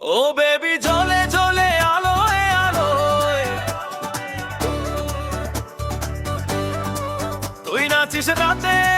ও baby জলে জলে আলোয় আলোয়। তুই রাতে।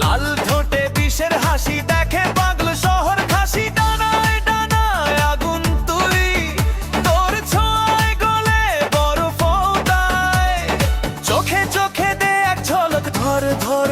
লাল ঠোঁটে বিষের হাসি দেখে পাগল শহর খাসি ডানায় ডানায় আগুন তুই তোর ছোঁয়ায় গলে বরফ চোখে চোখে দে এক ঝলক, ধর ধর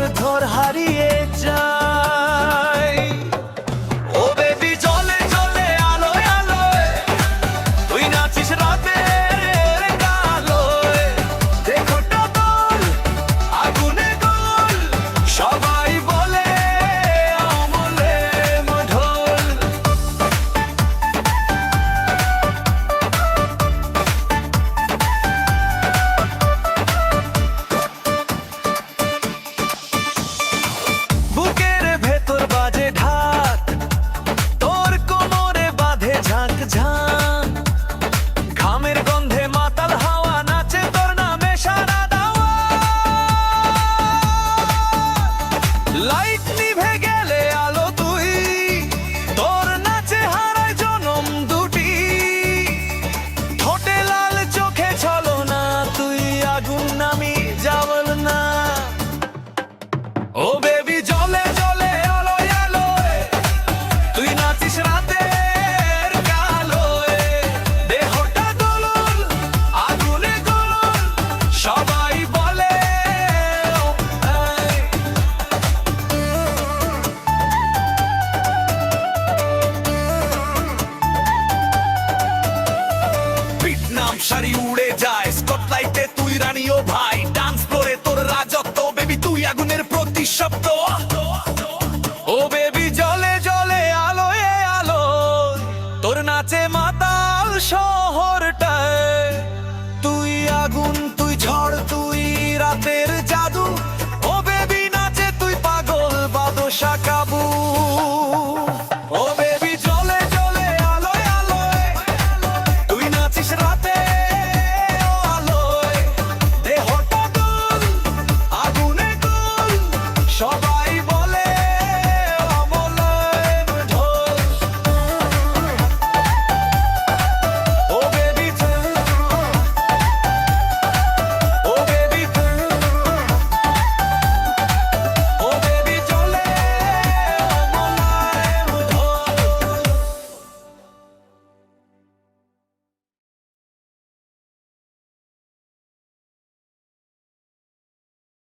লাইট নিভে শাড়ি উড়ে যায়। স্কটলাইটে তুই রানী ও ভাই। ডান্স করে তোর রাজত্ব। বেবি তুই আগুনের প্রতিশব্দ। ও বেবি জলে জলে, আলোয় আলো তোর নাচে মাতাল শহরটায়, তুই আগুন